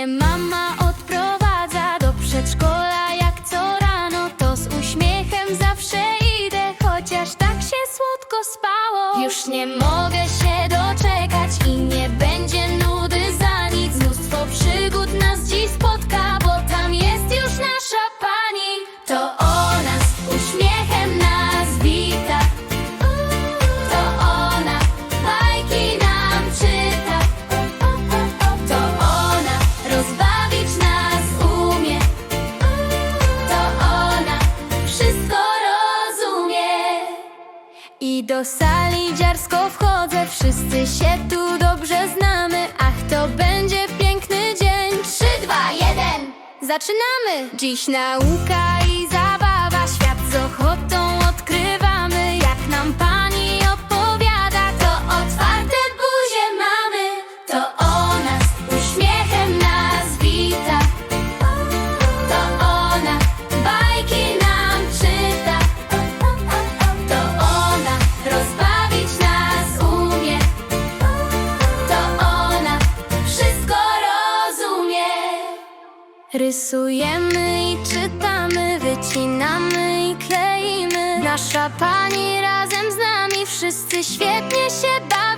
Mnie mama odprowadza do przedszkola jak co rano. To z uśmiechem zawsze idę, chociaż tak się słodko spało. Już nie mogę się doczekać i nie będzie I do sali dziarsko wchodzę, wszyscy się tu dobrze znamy Ach, to będzie piękny dzień Trzy, dwa, jeden! Zaczynamy! Dziś nauka Rysujemy i czytamy, wycinamy i kleimy. Nasza pani razem z nami, wszyscy świetnie się bawią